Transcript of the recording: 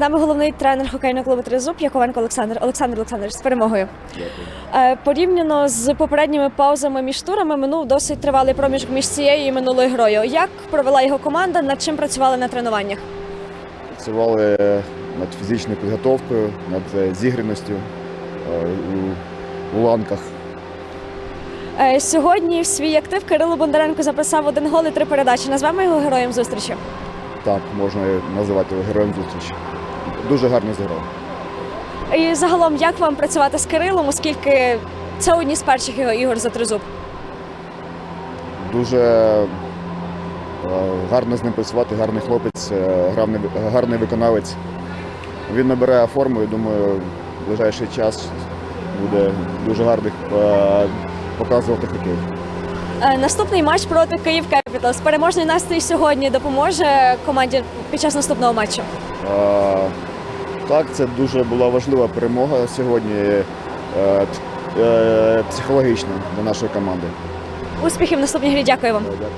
З нами головний тренер хокейного клубу Тризуб Яковенко Олександр. Олександр Олександрович, з перемогою. Е, Порівняно з попередніми паузами між турами минув досить тривалий проміжок між цією і минулою грою. Як провела його команда? Над чим працювали на тренуваннях? Працювали над фізичною підготовкою, над е, зігряністю е, у, ланках. Е, Сьогодні в свій актив Кирило Бондаренко записав один гол і три передачі. Назвемо його героєм зустрічі. Так, можна називати його героєм зустрічі. Дуже гарно зіграв. І загалом, як вам працювати з Кирилом, оскільки це одні з перших його ігор за тризуб? Дуже е, гарно з ним працювати, гарний хлопець, е, гарний, гарний виконавець. Він набирає форму і думаю, в ближайший час буде дуже гарний е, показувати хокей. Е, Наступний матч проти Київ Кепіталс. Переможний настрій сьогодні допоможе команді під час наступного матчу. А, Так, це дуже була важлива перемога сьогодні, е, е, психологічна для нашої команди. Успіхів в наступній грі. Дякую вам. Дякую.